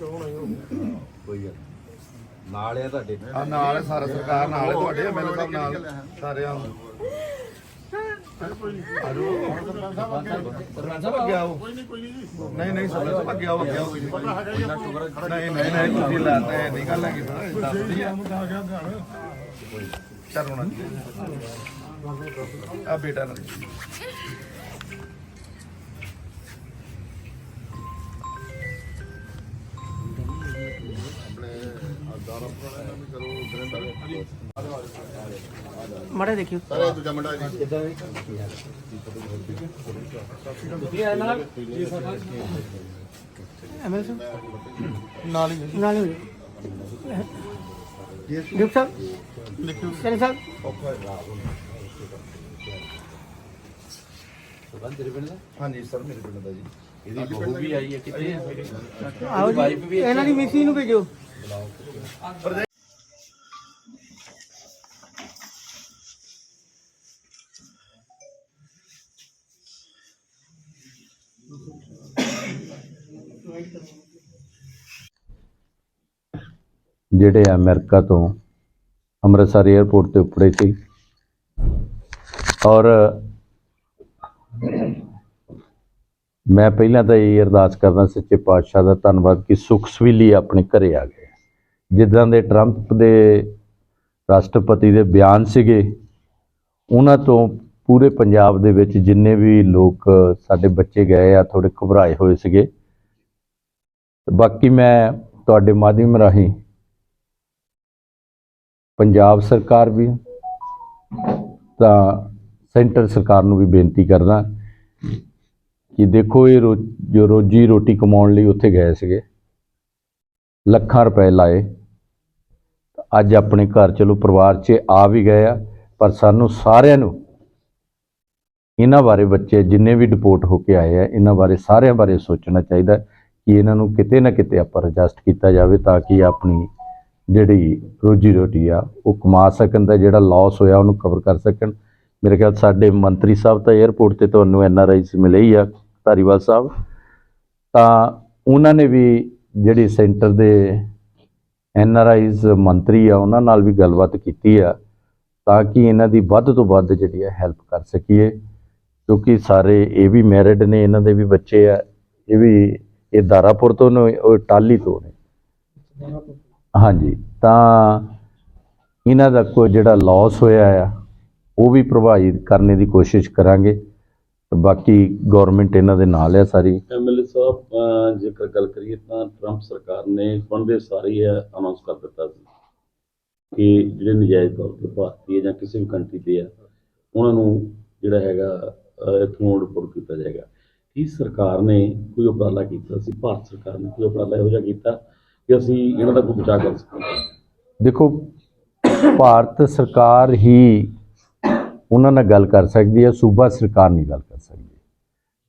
ਕੋਈ ਗੱਲ ਨੀ। ਨਾਲ ਆ ਤੁਹਾਡੇ ਆ ਨਾਲ ਹੈ ਸਾਰਾ ਸਰਕਾਰ ਨਾਲ ਹੈ ਤੁਹਾਡੇ ਐਮਐਲਏ ਸਾਹਿਬ ਨਾਲ ਸਾਰਿਆਂ ਨੂੰ। ਸਰਪੰਚ ਸਾਹਿਬ ਅੱਗੇ ਆਓ। ਨਹੀਂ ਨਹੀਂ ਸਰਪੰਚ ਸਾਹਿਬ ਅੱਗੇ ਆਓ ਅੱਗੇ ਆਓ। ਨਹੀਂ ਨਹੀਂ। ਨਹੀਂ ਤੁਸੀਂ ਲਾਤਾ ਹੈ ਨਹੀਂ ਗੱਲ ਹੈਗੀ ਸਰ ਦੱਸਦੀ ਆ ਕਰੋਨਾ ਆ ਬੇਟਾ ਨਾ ਮੜਾ ਦੇਖਿਓ। ਸਾਰੇ ਦੂਜਾ ਮੁੰਡਾ ਜੀ। ਐਮਐਲ ਸਾਹਿਬ? ਨਾਲ ਹੀ ਨਾਲ ਹੀ ਡਿਪ ਸਾਹਿਬ? ਲਿਖਿਓ ਸੈਨ ਸਾਹਿਬ ਹਾਂਜੀ ਸਰ ਮੇਰੇ ਪਿੰਡ ਦਾ ਜੀ। ਇਹਦੀ ਬਹੂ ਵੀ ਆਈ ਹੈ ਕਿਤੇ? ਆਓ ਜੀ ਇਹਨਾਂ ਦੀ ਮਿਸੀ ਨੂੰ ਭੇਜੋ। ਜਿਹੜੇ ਅਮਰੀਕਾ ਤੋਂ ਅੰਮ੍ਰਿਤਸਰ 에ਅਰਪੋਰਟ ਤੇ ਉਪੜੇ ਸੀ। ਔਰ ਮੈਂ ਪਹਿਲਾਂ ਤਾਂ ਇਹ ਅਰਦਾਸ ਕਰਦਾ ਸੱਚੇ ਪਾਤਸ਼ਾਹ ਦਾ ਧੰਨਵਾਦ ਕਿ ਸੁਖ ਸਵੀਲੀ ਆਪਣੇ ਘਰੇ ਆ ਗਏ। ਜਿੱਦਾਂ ਦੇ ਟਰੰਪ ਦੇ ਰਾਸ਼ਟਰਪਤੀ ਦੇ ਬਿਆਨ ਸੀਗੇ, ਉਹਨਾਂ ਤੋਂ ਪੂਰੇ ਪੰਜਾਬ ਦੇ ਵਿੱਚ ਜਿੰਨੇ ਵੀ ਲੋਕ ਸਾਡੇ ਬੱਚੇ ਗਏ ਆ ਥੋੜੇ ਘਬਰਾਏ ਹੋਏ ਸੀਗੇ। ਬਾਕੀ ਮੈਂ ਤੁਹਾਡੇ ਮਾਧਿਅਮ ਰਾਹੀਂ ਪੰਜਾਬ ਸਰਕਾਰ ਵੀ, ਤਾਂ ਸੈਂਟਰ ਸਰਕਾਰ ਨੂੰ ਵੀ ਬੇਨਤੀ ਕਰਦਾ ਕਿ ਦੇਖੋ ਇਹ ਰੋ- ਜੋ ਰੋਜੀ ਰੋਟੀ ਕਮਾਉਣ ਲਈ ਉੱਥੇ ਗਏ ਸੀਗੇ। ਲੱਖਾਂ ਰੁਪਏ ਲਾਏ। ਅੱਜ ਆਪਣੇ ਘਰ ਚਲੋ ਪਰਿਵਾਰ 'ਚ ਆ ਵੀ ਗਏ ਆ, ਪਰ ਸਾਨੂੰ ਸਾਰਿਆਂ ਨੂੰ ਇਹਨਾਂ ਬਾਰੇ ਬੱਚੇ ਜਿੰਨੇ ਵੀ ਡਿਪੋਰਟ ਹੋ ਕੇ ਆਏ ਆ, ਇਹਨਾਂ ਬਾਰੇ ਸਾਰਿਆਂ ਬਾਰੇ ਸੋਚਣਾ ਚਾਹੀਦਾ ਕਿ ਇਹਨਾਂ ਨੂੰ ਕਿਤੇ ਨਾ ਕਿਤੇ ਆਪਾਂ ਐਡਜਸਟ ਕੀਤਾ ਜਾਵੇ ਤਾਂ ਕਿ ਆਪਣੀ ਜਿਹੜੀ ਰੋਜੀ ਰੋਟੀ ਆ, ਉਹ ਕਮਾ ਸਕਣ ਦਾ ਜਿਹੜਾ ਲਾਸ ਹੋਇਆ ਉਹਨੂੰ ਕਵਰ ਕਰ ਸਕਣ। ਮੇਰੇ ਖਿਆਲ ਸਾਡੇ ਮੰਤਰੀ ਸਾਹਿਬ ਤਾਂ 에ਅਰਪੋਰਟ ਤੇ ਤੁਹਾਨੂੰ ਐਨ ਆਰ ਆਈਸ ਮਿਲੇ ਹੀ ਆ। ਧਾਰੀਵਾਲ ਸਾਹਿਬ, ਤਾਂ ਉਹਨਾਂ ਨੇ ਵੀ ਜਿਹੜੀ ਸੈਂਟਰ ਦੇ ਐਨ ਆਰ ਆਈਜ਼ ਮੰਤਰੀ ਆ, ਉਹਨਾਂ ਨਾਲ ਵੀ ਗੱਲਬਾਤ ਕੀਤੀ ਆ, ਤਾਂ ਕਿ ਇਹਨਾਂ ਦੀ ਵੱਧ ਤੋਂ ਵੱਧ ਜਿਹੜੀ ਹੈ ਹੈਲਪ ਕਰ ਸਕੀਏ, ਕਿਉਂਕਿ ਸਾਰੇ ਇਹ ਵੀ ਮੈਰਿਡ ਨੇ, ਇਹਨਾਂ ਦੇ ਵੀ ਬੱਚੇ ਆ, ਇਹ ਵੀ, ਇਹ ਦਾਰਾਪੁਰ ਤੋਂ ਨੇ, ਉਹ ਟਾਲੀ ਤੋਂ ਨੇ। ਹਾਂਜੀ, ਤਾਂ ਇਹਨਾਂ ਦਾ ਕੋਈ ਜਿਹੜਾ ਲਾਸ ਹੋਇਆ ਆ, ਉਹ ਵੀ ਪ੍ਰਭਾਵਿਤ ਕਰਨੇ ਦੀ ਕੋਸ਼ਿਸ਼ ਕਰਾਂਗੇ। ਬਾਕੀ ਗਵਰਨਮੈਂਟ ਇਹਨਾਂ ਦੇ ਨਾਲ ਆ ਸਾਰੀ। ਐਮਐਲਏ ਸਾਹਿਬ ਜੇਕਰ ਗੱਲ ਕਰੀਏ ਤਾਂ ਟਰੰਪ ਸਰਕਾਰ ਨੇ ਫੰਡ ਦੇ ਸਾਰੇ ਹੀ ਅਨਾਉਂਸ ਕਰ ਦਿੱਤਾ ਸੀ ਕਿ ਜਿਹੜੇ ਨਜਾਇਜ਼ ਤੌਰ ਤੇ ਭਾਰਤੀ ਹੈ ਜਾਂ ਕਿਸੇ ਵੀ ਕੰਟਰੀ ਦੇ ਆ ਉਹਨਾਂ ਨੂੰ ਜਿਹੜਾ ਹੈਗਾ ਇੱਥੋਂ ਰਿਪੋਰਟ ਕੀਤਾ ਜਾਏਗਾ। ਕੀ ਸਰਕਾਰ ਨੇ ਕੋਈ ਉਪਰਾਲਾ ਕੀਤਾ ਸੀ? ਭਾਰਤ ਸਰਕਾਰ ਨੇ ਕੋਈ ਉਪਰਾਲਾ ਇਹੋ ਜਿਹਾ ਕੀਤਾ ਕਿ ਅਸੀਂ ਇਹਨਾਂ ਦਾ ਕੋਈ ਬਚਾਅ ਕਰ ਸਕੀਏ? ਦੇਖੋ ਭਾਰਤ ਸਰਕਾਰ ਹੀ ਉਹਨਾਂ ਨਾਲ ਗੱਲ ਕਰ ਸਕਦੀ ਹੈ, ਸੂਬਾ ਸਰਕਾਰ ਨਹੀਂ ਗੱਲ ਕਰ ਸਕਦੀ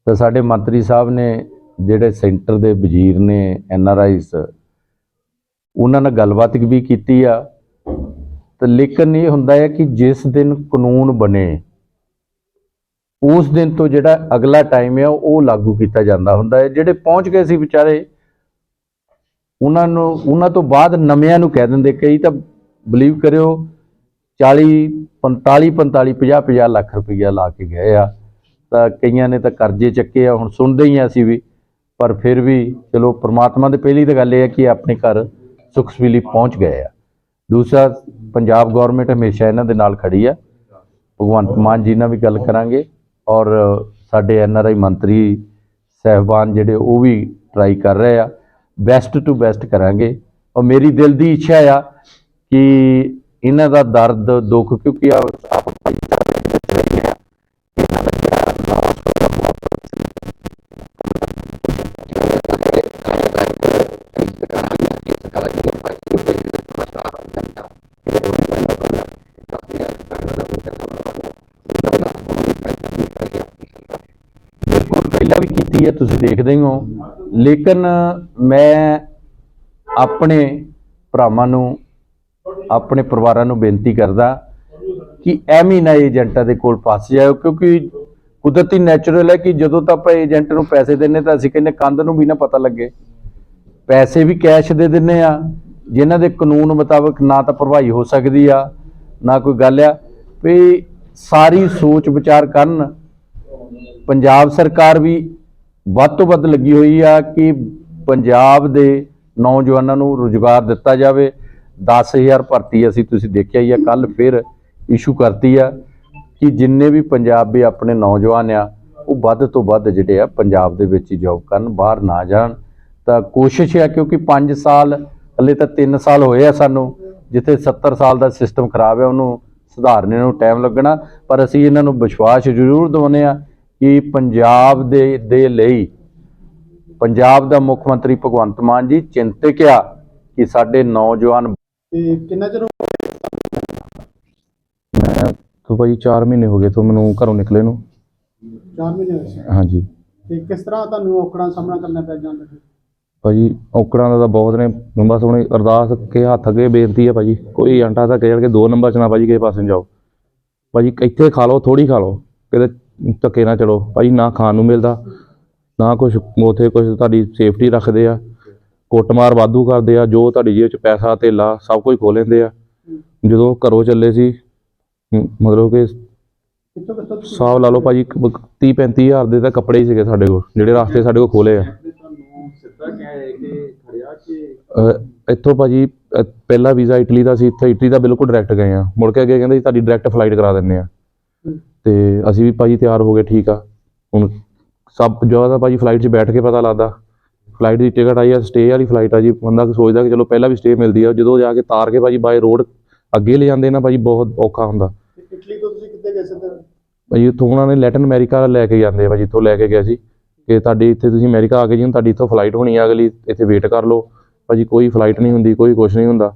ਤਾਂ ਸਾਡੇ ਮੰਤਰੀ ਸਾਹਿਬ ਨੇ ਜਿਹੜੇ ਸੈਂਟਰ ਦੇ ਵਜ਼ੀਰ ਨੇ, ਐਨ ਆਰ ਆਈਸ ਉਹਨਾਂ ਨਾਲ ਗੱਲਬਾਤ ਵੀ ਕੀਤੀ ਆ। ਤਾਂ ਲੇਕਿਨ ਇਹ ਹੁੰਦਾ ਹੈ ਕਿ ਜਿਸ ਦਿਨ ਕਾਨੂੰਨ ਬਣੇ, ਉਸ ਦਿਨ ਤੋਂ ਜਿਹੜਾ ਅਗਲਾ ਟਾਈਮ ਹੈ ਉਹ ਲਾਗੂ ਕੀਤਾ ਜਾਂਦਾ ਹੁੰਦਾ ਹੈ। ਜਿਹੜੇ ਪਹੁੰਚ ਗਏ ਸੀ ਵਿਚਾਰੇ, ਉਹਨਾਂ ਨੂੰ, ਉਹਨਾਂ ਤੋਂ ਬਾਅਦ ਨਵਿਆਂ ਨੂੰ ਕਹਿ ਦਿੰਦੇ। ਕਈ ਤਾਂ ਬਲੀਵ ਕਰਿਓ 40 45 45 50 50 ਲੱਖ ਰੁਪਈਆ ਲਾ ਕੇ ਗਏ ਆ। ਤਾਂ ਕਈਆਂ ਨੇ ਤਾਂ ਕਰਜ਼ੇ ਚੱਕੇ ਆ, ਹੁਣ ਸੁਣਦੇ ਹੀ ਆ ਅਸੀਂ ਵੀ। ਪਰ ਫਿਰ ਵੀ ਚਲੋ, ਪ੍ਰਮਾਤਮਾ ਦੇ ਪਹਿਲੀ ਤਾਂ ਗੱਲ ਇਹ ਹੈ ਕਿ ਆਪਣੇ ਘਰ ਸੁਖ ਸਵੀਲੀ ਪਹੁੰਚ ਗਏ ਆ। ਦੂਸਰਾ, ਪੰਜਾਬ ਗਵਰਨਮੈਂਟ ਹਮੇਸ਼ਾ ਇਹਨਾਂ ਦੇ ਨਾਲ ਖੜੀ ਆ। ਭਗਵੰਤ ਮਾਨ ਜੀ ਨਾਲ ਵੀ ਗੱਲ ਕਰਾਂਗੇ। ਔਰ ਸਾਡੇ ਐਨ ਆਰ ਆਈ ਮੰਤਰੀ ਸਹਿਬਾਨ ਜਿਹੜੇ, ਉਹ ਵੀ ਟਰਾਈ ਕਰ ਰਹੇ ਆ। ਬੈਸਟ ਟੂ ਬੈਸਟ ਕਰਾਂਗੇ। ਔਰ ਮੇਰੀ ਦਿਲ ਦੀ ਇੱਛਾ ਆ ਕਿ ਇਹਨਾਂ ਦਾ ਦਰਦ, ਦੁੱਖ, ਕਿਉਂਕਿ ਆ- ਆਪ ਭਾਈਚਾਰੇ ਦੇ ਵਿੱਚ ਰਹੇ ਆ ਇਹਨਾਂ ਦਾ ਜਿਹੜਾ loss ਹੋਇਆ ਬਹੁਤ ਪਹਿਲਾਂ ਵੀ ਕੀਤੀ ਹੈ, ਤੁਸੀਂ ਦੇਖਦੇ ਹੋ। ਲੇਕਿਨ ਮੈਂ ਆਪਣੇ ਭਰਾਵਾਂ ਨੂੰ ਆਪਣੇ ਪਰਿਵਾਰਾਂ ਨੂੰ ਬੇਨਤੀ ਕਰਦਾ ਕਿ ਐਵੇਂ ਹੀ ਨਾ ਏਜੰਟਾਂ ਦੇ ਕੋਲ ਫਸ ਜਾਓ ਕਿਉਂਕਿ ਕੁਦਰਤੀ ਨੈਚੁਰਲ ਹੈ ਕਿ ਜਦੋਂ ਤਾਂ ਆਪਾਂ ਏਜੰਟ ਨੂੰ ਪੈਸੇ ਦਿੰਨੇ ਤਾਂ ਅਸੀਂ ਕਹਿੰਦੇ ਕੰਧ ਨੂੰ ਵੀ ਨਾ ਪਤਾ ਲੱਗੇ। ਪੈਸੇ ਵੀ ਕੈਸ਼ ਦੇ ਦਿੰਨੇ ਆ ਜਿਨ੍ਹਾਂ ਦੇ ਕਾਨੂੰਨ ਮੁਤਾਬਕ ਨਾ ਤਾਂ ਭਰਵਾਈ ਹੋ ਸਕਦੀ ਆ, ਨਾ ਕੋਈ ਗੱਲ ਆ। ਵੀ ਸਾਰੀ ਸੋਚ ਵਿਚਾਰ ਕਰਨ, ਪੰਜਾਬ ਸਰਕਾਰ ਵੀ ਵੱਧ ਤੋਂ ਵੱਧ ਲੱਗੀ ਹੋਈ ਆ ਕਿ ਪੰਜਾਬ ਦੇ ਨੌਜਵਾਨਾਂ ਨੂੰ ਰੁਜ਼ਗਾਰ ਦਿੱਤਾ ਜਾਵੇ। 10000 ਭਰਤੀ ਅਸੀਂ ਤੁਸੀਂ ਦੇਖਿਆ ਹੀ ਆ ਕੱਲ ਫਿਰ ਇਸ਼ੂ ਕਰਤੀ ਆ ਕਿ ਜਿੰਨੇ ਵੀ ਪੰਜਾਬੀ ਆਪਣੇ ਨੌਜਵਾਨ ਆ, ਉਹ ਵੱਧ ਤੋਂ ਵੱਧ ਜਿਹੜੇ ਆ ਪੰਜਾਬ ਦੇ ਵਿੱਚ ਹੀ ਜੌਬ ਕਰਨ, ਬਾਹਰ ਨਾ ਜਾਣ। ਤਾਂ ਕੋਸ਼ਿਸ਼ ਹੈ ਕਿਉਂਕਿ 5 ਸਾਲ, ਹਲੇ ਤਾਂ 3 ਸਾਲ ਹੋਏ ਆ ਸਾਨੂੰ, ਜਿੱਥੇ 70 ਸਾਲ ਦਾ ਸਿਸਟਮ ਖਰਾਬ ਹੈ ਉਹਨੂੰ ਸੁਧਾਰਨੇ ਨੂੰ ਟਾਈਮ ਲੱਗਣਾ। ਪਰ ਅਸੀਂ ਇਹਨਾਂ ਨੂੰ ਵਿਸ਼ਵਾਸ ਜ਼ਰੂਰ ਦਿਵਾਉਂਦੇ ਆ ਕਿ ਪੰਜਾਬ ਦੇ ਦੇ ਲਈ ਪੰਜਾਬ ਦਾ ਮੁੱਖ ਮੰਤਰੀ ਭਗਵੰਤ ਮਾਨ ਜੀ ਚਿੰਤਕ ਆ ਕਿ ਸਾਡੇ ਨੌਜਵਾਨ ਤੇ ਕਿੰਨਾ ਚਿਰ ਮੈਂ ਤੋਂ ਭਾਈ 4 ਮਹੀਨੇ ਹੋ ਗਏ ਤੋਂ ਮੈਨੂੰ ਘਰੋਂ ਨਿਕਲੇ ਨੂੰ। 4 ਮਹੀਨੇ ਹੋਏ ਸੀ। ਹਾਂਜੀ। ਤੇ ਕਿਸ ਤਰ੍ਹਾਂ ਤੁਹਾਨੂੰ ਔਕੜਾਂ ਦਾ ਸਾਹਮਣਾ ਕਰਨਾ ਪੈ ਜਾਂਦਾ ਹੈ ਭਾਜੀ ਔਕੜਾਂ ਦਾ ਤਾਂ ਬਹੁਤ ਨੇ। ਬਸ ਹੁਣ ਅਰਦਾਸ ਕੇ ਹੱਥ ਅੱਗੇ ਬੇਨਤੀ ਹੈ ਭਾਜੀ ਕੋਈ ਏਜੰਟਾ ਤਾਂ ਕਹਿ ਕੇ ਦੋ ਨੰਬਰ ਚ ਨਾ ਭਾਜੀ ਕਿਸੇ ਪਾਸੇ ਨੂੰ ਜਾਓ। ਭਾਜੀ ਇੱਥੇ ਖਾ ਲਓ ਥੋੜੀ ਖਾ ਲਓ। ਕਿਤੇ ਧੱਕੇ ਨਾ ਚੜੋ ਭਾਜੀ ਨਾ ਖਾਣ ਨੂੰ ਮਿਲਦਾ ਨਾ ਕੁਝ ਉਥੇ ਕੁਝ ਤੁਹਾਡੀ ਸੇਫਟੀ ਰੱਖਦੇ ਆ। ਕੁੱਟਮਾਰ ਵਾਧੂ ਕਰਦੇ ਆ ਜੋ ਤੁਹਾਡੀ ਜੇਬ ਚ ਪੈਸਾ ਧੇਲਾ ਸਭ ਕੁਝ ਖੋਹ ਲੈਂਦੇ ਆ। ਜਦੋਂ ਘਰੋਂ ਚੱਲੇ ਸੀ ਮਤਲਬ ਕਿ ਹਿਸਾਬ ਲਾ ਲਓ ਭਾਜੀ 30 35 ਹਜ਼ਾਰ ਦੇ ਤਾਂ ਕੱਪੜੇ ਹੀ ਸੀਗੇ ਸਾਡੇ ਕੋਲ ਜਿਹੜੇ ਰਾਸਤੇ ਸਾਡੇ ਕੋਲ ਖੋਲੇ ਆ। ਇੱਥੋਂ ਭਾਜੀ ਪਹਿਲਾ ਵੀਜ਼ਾ ਇਟਲੀ ਦਾ ਸੀ ਇੱਥੇ ਇਟਲੀ ਦਾ ਬਿਲਕੁਲ ਡਾਇਰੈਕਟ ਗਏ ਆ। ਮੁੜ ਕੇ ਅੱਗੇ ਕਹਿੰਦੇ ਜੀ ਤੁਹਾਡੀ ਡਾਇਰੈਕਟ ਫਲਾਈਟ ਕਰਾ ਦਿੰਨੇ ਆ। ਤੇ ਅਸੀਂ ਵੀ ਭਾਜੀ ਤਿਆਰ ਹੋ ਗਏ ਠੀਕ ਆ। ਹੁਣ ਸਭ ਜ਼ਿਆਦਾ ਭਾਜੀ ਫਲਾਈਟ 'ਚ ਬੈਠ ਕੇ ਪਤਾ ਲੱਗਦਾ ਫਲਾਈਟ ਦੀ ਟਿਕਟ ਆਈ ਆ ਸਟੇ ਵਾਲੀ ਫਲਾਈਟ ਆ ਜੀ। ਬੰਦਾ ਸੋਚਦਾ ਕਿ ਚਲੋ ਪਹਿਲਾਂ ਵੀ ਸਟੇ ਮਿਲਦੀ ਆ ਜਦੋਂ ਜਾ ਕੇ ਤਾਰ ਕੇ ਭਾਜੀ ਬਾਏ ਰੋਡ ਅੱਗੇ ਲੈ ਜਾਂਦੇ ਨਾ ਭਾਜੀ ਬਹੁਤ ਔਖਾ ਹੁੰਦਾ। ਇਟਲੀ ਤੋਂ ਤੁਸੀਂ ਕਿੱਥੇ ਗਏ ਸੀ ਭਾਜੀ ਉੱਥੋਂ ਉਹਨਾਂ ਨੇ ਲੈਟਨ ਅਮਰੀਕਾ ਲੈ ਕੇ ਜਾਂਦੇ ਆ ਭਾਜੀ ਇੱਥੋਂ ਲੈ ਕੇ ਗਏ ਸੀ। ਕਿ ਤੁਹਾਡੀ ਇੱਥੇ ਤੁਸੀਂ ਅਮਰੀਕਾ ਆ ਗਏ ਜੀ ਹੁਣ ਤੁਹਾਡੀ ਇੱਥੋਂ ਫਲਾਈਟ ਹੋਣੀ ਆ ਅਗਲੀ ਇੱਥੇ ਵੇਟ ਕਰ ਲਓ। ਭਾਜੀ ਕੋਈ ਫਲਾਈਟ ਨਹੀਂ ਹੁੰਦੀ ਕੋਈ ਕੁਝ ਨਹੀਂ ਹੁੰਦਾ।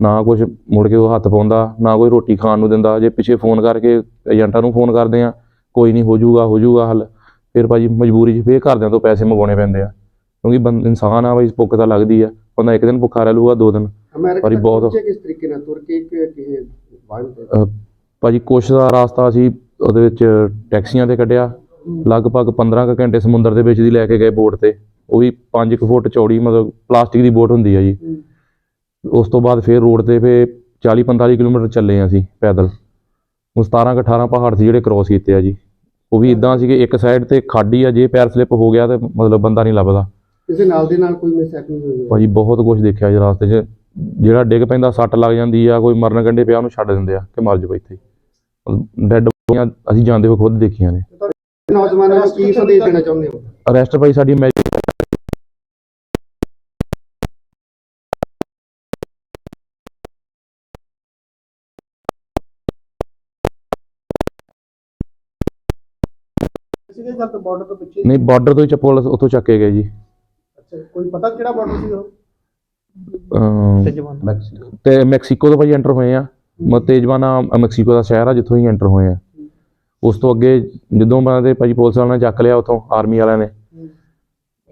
ਨਾ ਕੁਝ ਮੁੜ ਕੇ ਉਹ ਹੱਥ ਪਾਉਂਦਾ ਨਾ ਕੋਈ ਰੋਟੀ ਖਾਣ ਨੂੰ ਦਿੰਦਾ। ਜੇ ਪਿੱਛੇ ਫੋਨ ਕਰਕੇ ਏਜੰਟਾਂ ਨੂੰ ਫੋਨ ਕਰਦੇ ਆ ਕੋਈ ਨਹੀਂ ਹੋ ਜਾਊਗਾ ਹੋ ਜਾਊਗਾ ਹੱਲ। ਫਿਰ ਭਾਜੀ ਮਜਬੂਰੀ 'ਚ ਫੇਰ ਘਰਦਿਆਂ ਤੋਂ ਪੈਸੇ ਮੰਗਵਾਉਣੇ ਪੈਂਦੇ ਆ। ਕਿਉਂਕਿ ਬੰਦ ਇਨਸਾਨ ਆ ਭਾਈ ਭੁੱਖ ਤਾਂ ਲੱਗਦੀ ਆ। ਬੰਦਾ ਇੱਕ ਦਿਨ ਭੁੱਖਾ ਰਹਿ ਲੂਗਾ ਦੋ ਦਿਨ। ਭਾਜੀ ਤੱਕ ਬਹੁਤ- ਕਿਸ ਤਰੀਕੇ ਨਾਲ? ਤੁਰ ਕੇ ਕਿ ਕਿਸੇ ਵਾਹਨ ਤੇ? ਅਹ ਭਾਜੀ ਕੁਛ ਦਾ ਰਾਸਤਾ ਅਸੀਂ ਉਹਦੇ ਵਿੱਚ ਟੈਕਸੀਆਂ ਤੇ ਕੱਢਿਆ। ਲਗਭਗ 15 ਕੁ ਘੰਟੇ ਸਮੁੰਦਰ ਦੇ ਵਿੱਚ ਦੀ ਲੈ ਕੇ ਗਏ ਬੋਟ ਤੇ। ਉਹ ਵੀ 5 ਕੁ ਫੁੱਟ ਚੌੜੀ ਮਤਲਬ ਪਲਾਸਟਿਕ ਦੀ ਬੋਟ ਹੁੰਦੀ ਆ ਜੀ। ਉਸ ਤੋਂ ਬਾਅਦ ਫਿਰ ਰੋਡ ਤੇ ਫੇ 40 45 ਕਿਲੋਮੀਟਰ ਚੱਲੇ ਆ ਅਸੀਂ ਪੈਦਲ। ਉਹ 17 ਕੁ 18 ਪਹਾੜ ਸੀ ਜਿਹੜੇ ਕ੍ਰੋਸ ਕੀਤੇ ਆ ਜੀ। ਉਹ ਵੀ ਇਦਾਂ ਸੀ ਕਿ ਇੱਕ ਸਾਈਡ ਤੇ ਖਾਡੀ ਆ ਜੇ ਪੈਰ ਸਲਿੱਪ ਹੋ ਗਿਆ ਤੇ ਮਤਲਬ ਬੰਦਾ ਨਹੀਂ ਲੱਭਦਾ। ਕਿਸੇ ਨਾਲ ਦੇ ਨਾਲ ਕੋਈ ਮਿਸਹੈਪ ਨਹੀਂ ਹੋਈ ਭਾਜੀ ਬਹੁਤ ਕੁਝ ਦੇਖਿਆ ਜੀ ਰਾਸਤੇ 'ਚ। ਜਿਹੜਾ ਡਿੱਗ ਪੈਂਦਾ ਸੱਟ ਲੱਗ ਜਾਂਦੀ ਆ ਕੋਈ ਮਰਨ ਕੰਢੇ ਪਿਆ ਉਹਨੂੰ ਛੱਡ ਦਿੰਦੇ ਆ ਕਿ ਮਰ ਜਾ ਇੱਥੇ ਡੈੱਡ ਅਸੀਂ ਜਾਂਦੇ ਹੋਏ ਖੁਦ ਦੇਖੀਆਂ ਨੇ। ਨੌਜਵਾਨਾਂ ਨੂੰ ਕੀ ਸੰਦੇਸ਼ ਦੇਣਾ ਚਾਹੁੰਦੇ ਹੋ? ਅਰੈਸਟ ਭਾਈ ਸਾਡੀ ਮੈਰਿਜ ਸੀਗੇ ਜਦ ਤੋਂ ਬਾਰਡਰ ਤੋਂ ਪਿੱਛੇ ਨਹੀਂ ਬਾਰਡਰ ਤੋਂ ਹੀ ਪੁਲਿਸ ਉੱਥੋਂ ਚੱਕ ਗਏ ਜੀ। ਅੱਛਾ ਕੋਈ ਪਤਾ ਕਿਹੜਾ ਬਾਰਡਰ ਸੀ ਉਹ ਅਮ, ਤੇਜਵਾਨ। ਤੇ ਮੈਕਸੀਕੋ ਤੋਂ ਭਾਈ ਐਂਟਰ ਹੋਏ ਆ। ਮ ਤੇਜਵਾਨਾ ਮੈਕਸੀਕੋ ਦਾ ਸ਼ਹਿਰ ਆ ਜਿੱਥੋਂ ਹੀ ਐਂਟਰ ਹੋਏ ਆ। ਉਸ ਤੋਂ ਅੱਗੇ ਜਦੋਂ ਮੈਂ ਤੇ ਭਾਜੀ ਪੁਲਿਸ ਵਾਲਿਆਂ ਨੇ ਚੱਕ ਲਿਆ ਉੱਥੋਂ ਆਰਮੀ ਵਾਲਿਆਂ ਨੇ।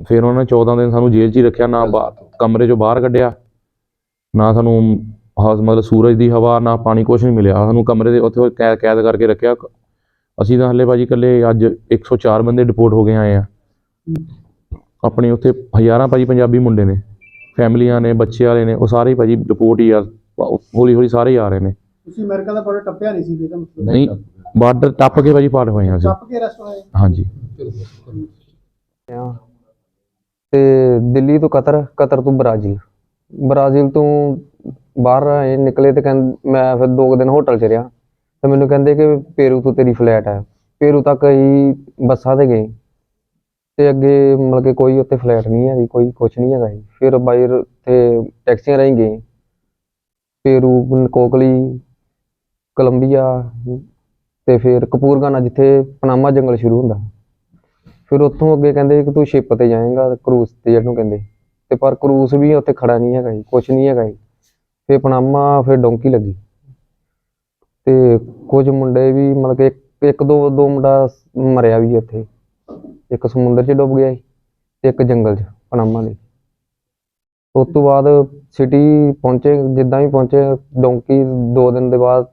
ਫਿਰ ਉਹਨਾਂ ਨੇ 14 ਦਿਨ ਸਾਨੂੰ ਜੇਲ੍ਹ 'ਚ ਹੀ ਰੱਖਿਆ ਨਾ ਕਮਰੇ 'ਚੋਂ ਬਾਹਰ ਕੱਢਿਆ ਨਾ ਸਾਨੂੰ ਹ- ਮਤਲਬ ਸੂਰਜ ਦੀ ਹਵਾ ਨਾ ਪਾਣੀ ਕੁਝ ਨਹੀਂ ਮਿਲਿਆ। ਸਾਨੂੰ ਕਮਰੇ ਦੇ ਉੱਥੇ ਕੈਦ ਕੈਦ ਕਰਕੇ ਰੱਖਿਆ। ਅਸੀਂ ਤਾਂ ਹੱਲੇ ਭਾਜੀ ਇਕੱਲੇ ਅੱਜ 104 ਬੰਦੇ ਡਿਪੋਰਟ ਹੋ ਕੇ ਆਏ ਆ। ਆਪਣੇ ਉੱਥੇ ਹਜ਼ਾਰਾਂ ਭਾਜੀ ਪੰਜਾਬੀ ਮੁੰਡੇ ਨੇ ਫੈਮਲੀਆਂ ਨੇ ਬੱਚੇ ਵਾਲੇ ਨੇ ਉਹ ਸਾਰੇ ਹੀ ਭਾਜੀ ਡਿਪੋਰਟ ਹੀ ਆ ਹੌਲੀ ਹੌਲੀ ਸਾਰੇ ਹੀ ਆ ਰਹੇ ਨੇ। ਤੁਸੀਂ ਅਮਰੀਕਾ ਦਾ ਬਾਰਡਰ ਟੱਪਿਆ ਨਹੀਂ ਸੀ ਇਹਦਾ ਮਤਲਬ? ਨਹੀਂ ਬਾਰਡਰ ਟੱਪ ਕੇ ਭਾਜੀ ਪਾਰ ਹੋਏ ਆ ਅਸੀਂ। ਟੱਪ ਕੇ ਅਰੈਸਟ ਹੋਏ? ਹਾਂਜੀ। ਤੇ ਦਿੱਲੀ ਤੋਂ ਕਤਰ ਕਤਰ ਤੋਂ ਬ੍ਰਾਜ਼ੀਲ। ਬ੍ਰਾਜ਼ੀਲ ਤੋਂ ਬਾਹਰ ਆਏ ਨਿਕਲੇ ਤੇ ਕਹਿੰਦੇ ਮੈਂ ਫਿਰ ਦੋ ਕੁ ਦਿਨ ਹੋਟਲ 'ਚ ਰਿਹਾ। ਤੇ ਮੈਨੂੰ ਕਹਿੰਦੇ ਕਿ ਪੇਰੂ ਤੋਂ ਤੇਰੀ ਫਲੈਟ ਹੈ। ਪੇਰੂ ਤੱਕ ਅਸੀਂ ਬੱਸਾਂ ਤੇ ਗਏ। ਤੇ ਅੱਗੇ ਮਤਲਬ ਕਿ ਕੋਈ ਉੱਥੇ ਫਲੈਟ ਨਹੀਂ ਹੈਗੀ, ਕੋਈ ਕੁਛ ਨਹੀਂ ਹੈਗਾ ਜੀ। ਫਿਰ ਬਾਈ ਰ- ਤੇ ਟੈਕਸੀਆਂ ਰਾਹੀਂ ਗਏ। ਪੇਰੂ ਕੋਕਲੀ, ਕੋਲੰਬੀਆ ਤੇ ਫਿਰ ਕਪੂਰਗਾਨਾ ਜਿੱਥੇ ਪਨਾਮਾ ਜੰਗਲ ਸ਼ੁਰੂ ਹੁੰਦਾ। ਫਿਰ ਉੱਥੋਂ ਅੱਗੇ ਕਹਿੰਦੇ ਕਿ ਤੂੰ ਸ਼ਿਪ ਤੇ ਜਾਏਂਗਾ ਕਰੂਜ਼ ਤੇ ਜਿਹਨੂੰ ਕਹਿੰਦੇ। ਤੇ ਪਰ ਕਰੂਜ਼ ਵੀ ਉੱਥੇ ਖੜਾ ਨਹੀਂ ਹੈਗਾ ਜੀ, ਕੁਛ ਨਹੀਂ ਹੈਗਾ ਜੀ। ਫਿਰ ਪਨਾਮਾ, ਫਿਰ ਡੋਂਕੀ ਲੱਗੀ। ਤੇ ਕੁਝ ਮੁੰਡੇ ਵੀ ਮਤਲਬ ਕਿ ਇੱਕ ਇੱਕ ਦੋ ਦੋ ਮੁੰਡਾ ਸ- ਮਰਿਆ ਵੀ ਉੱਥੇ। ਇੱਕ ਸਮੁੰਦਰ 'ਚ ਡੁੱਬ ਗਿਆ ਸੀ ਤੇ ਇੱਕ ਜੰਗਲ 'ਚ ਪਨਾਮਾ ਦੇ। ਉਸ ਤੋਂ ਬਾਅਦ ਸਿਟੀ ਪਹੁੰਚੇ ਜਿੱਦਾਂ ਹੀ ਪਹੁੰਚੇ ਡੋਂਕੀ ਦੋ ਦਿਨ ਦੇ ਬਾਅਦ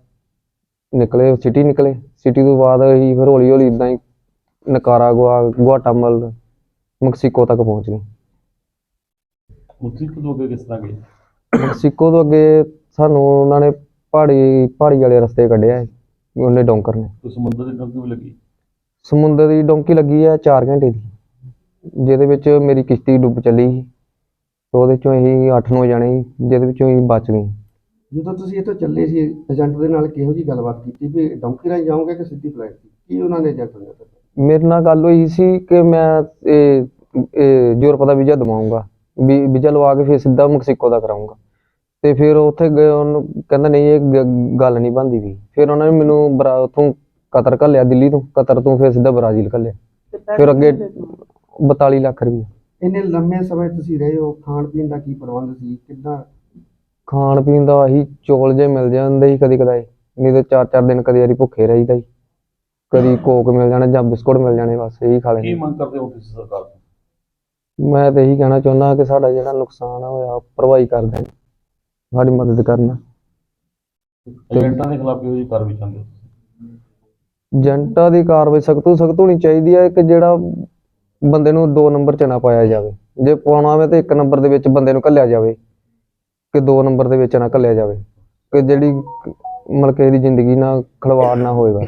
ਨਿਕਲੇ ਸਿਟੀ ਨਿਕਲੇ। ਸਿਟੀ ਤੋਂ ਬਾਅਦ ਅਸੀਂ ਫਿਰ ਹੌਲੀ ਹੌਲੀ ਇਦਾਂ ਹੀ ਨਕਾਰਾਗੁਆ ਗੁਆਟਾਮਲ ਮੈਕਸੀਕੋ ਤੱਕ ਪਹੁੰਚ ਗਏ। ਮੈਕਸੀਕੋ ਤੋਂ ਅੱਗੇ ਕਿਸ ਤਰ੍ਹਾਂ ਗਏ? ਮੈਕਸੀਕੋ ਤੋਂ ਅੱਗੇ ਸਾਨੂੰ ਉਹਨਾਂ ਨੇ ਪਹਾੜੀ ਪਹਾੜੀ ਵਾਲੇ ਰਸਤੇ ਕੱਢਿਆ ਉਹਨੇ ਡੋਂਕਰ ਨੇ। ਸਮੁੰਦਰ ਦੀ ਡੰਕੀ ਵੀ ਲੱਗੀ? ਸਮੁੰਦਰ ਦੀ ਡੋਂਕੀ ਲੱਗੀ ਹੈ 4 ਘੰਟੇ ਦੀ। ਜਿਹਦੇ ਵਿੱਚ ਮੇਰੀ ਕਿਸ਼ਤੀ ਡੁੱਬ ਚੱਲੀ ਸੀ। ਤੇ ਉਹਦੇ ਚੋਂ ਅਸੀਂ 8-9 ਜਣੇ ਸੀ ਜਿਹਦੇ ਵਿੱਚੋਂ ਅਸੀਂ ਬਚ ਗਏ। ਜਦੋਂ ਤੁਸੀਂ ਇੱਥੋਂ ਚੱਲੇ ਸੀ ਏਜੰਟ ਦੇ ਨਾਲ ਕਿਹੋ ਜੀ ਗੱਲਬਾਤ ਕੀਤੀ ਵੀ ਡੌਂਕੀ ਰਾਹੀਂ ਜਾਓਗੇ ਕਿ ਸਿੱਧੀ ਫਲਾਈਟ ਸੀ ਕੀ ਉਹਨਾਂ ਨੇ ਏਜੰਟ ਨੇ ਦੱਸਿਆ? ਮੇਰੇ ਨਾਲ ਗੱਲ ਹੋਈ ਸੀ ਕਿ ਮੈਂ ਇਹ ਇਹ ਯੂਰਪ ਦਾ ਵੀਜ਼ਾ ਦਵਾਉਂਗਾ। ਵੀ ਵੀਜ਼ਾ ਲਵਾ ਕੇ ਫਿਰ ਸਿੱਧਾ ਮੈਕਸੀਕੋ ਦਾ ਕਰਾਉਂਗਾ। ਤੇ ਫਿਰ ਉੱਥੇ ਗਏ ਉਹਨੂੰ ਕਹਿੰਦਾ ਨਹੀਂ ਇਹ ਗ- ਗੱਲ ਨਹੀਂ ਬਣਦੀ ਵੀ ਫਿਰ ਉਹਨਾਂ ਨੇ ਮੈਨੂੰ ਬਰਾ ਉੱਥੋਂ ਕਤਰ ਘੱਲਿਆ ਦਿੱਲੀ ਤੋਂ ਕਤਰ ਤੋਂ ਫਿਰ ਸਿੱਧਾ ਬ੍ਰਾਜ਼ੀਲ ਘੱਲਿਆ। ਫਿਰ ਅੱਗੇ 42 ਲੱਖ ਰੁਪਏ ਇੰਨੇ ਲੰਮੇ ਸਮੇਂ ਤੁਸੀਂ ਰਹੇ ਹੋ ਖਾਣ ਪੀਣ ਦਾ ਕੀ ਪ੍ਰਬੰਧ ਸੀ? ਕਿੱਦਾਂ? ਖਾਣ ਪੀਣ ਦਾ ਆਹੀ ਚੌਲ ਜੇ ਮਿਲ ਜਾਂਦੇ ਸੀ ਕਦੀ ਕਦਾਈ ਨਹੀਂ ਤੇ ਚਾਰ ਚਾਰ ਦਿਨ ਕਦੀ ਵਾਰੀ ਭੁੱਖੇ ਰਹੀਦਾ ਸੀ। ਕਦੀ ਕੋਕ ਮਿਲ ਜਾਣਾ ਜਾਂ ਬਿਸਕੁਟ ਮਿਲ ਜਾਣੇ ਬਸ ਇਹੀ ਖਾ ਕੀ ਲੈਂਦੇ ਮੰਗ ਕਰਦੇ ਹੋ ਤੁਸੀਂ ਸਰਕਾਰ ਤੋਂ? ਮੈਂ ਤਾਂ ਇਹੀ ਕਹਿਣਾ ਚਾਹੁੰਦਾ ਕਿ ਸਾਡਾ ਜਿਹੜਾ ਨੁਕਸਾਨ ਹੋਇਆ ਉਹ ਭਰਵਾਈ ਕਰ ਦੇਣ ਸਾਡੀ ਮਦਦ ਕਰਨ। ਏਜੰਟਾਂ ਦੇ ਖਿਲਾਫ ਕਿਹੋ ਜਿਹੀ ਕਾਰਵਾਈ ਚਾਹੁੰਦੇ ਹੋ? ਏਜੰਟਾਂ ਦੀ ਕਾਰਵਾਈ ਸਖਤ ਤੋਂ ਸਖਤ ਹੋਣੀ ਚਾਹੀਦੀ ਹੈ ਕਿ ਜਿਹੜਾ ਬੰਦੇ ਨੂੰ ਦੋ ਨੰਬਰ 'ਚ ਨਾ ਪਾਇਆ ਜਾਵੇ। ਜੇ ਪਾਉਣਾ ਹੋਵੇ ਤਾਂ ਇੱਕ ਨੰਬਰ ਦੇ ਵਿੱਚ ਬੰਦੇ ਨੂੰ ਘੱਲਿਆ ਜਾਵੇ, ਕਿ ਦੋ ਨੰਬਰ ਦੇ ਵਿੱਚ ਨਾ ਘੱਲਿਆ ਜਾਵੇ, ਕਿ ਜਿਹੜੀ ਮਤਲਬ ਕਿ ਇਹਦੀ ਜ਼ਿੰਦਗੀ ਨਾਲ ਖਿਲਵਾੜ ਨਾ ਹੋਵੇ ਬਸ।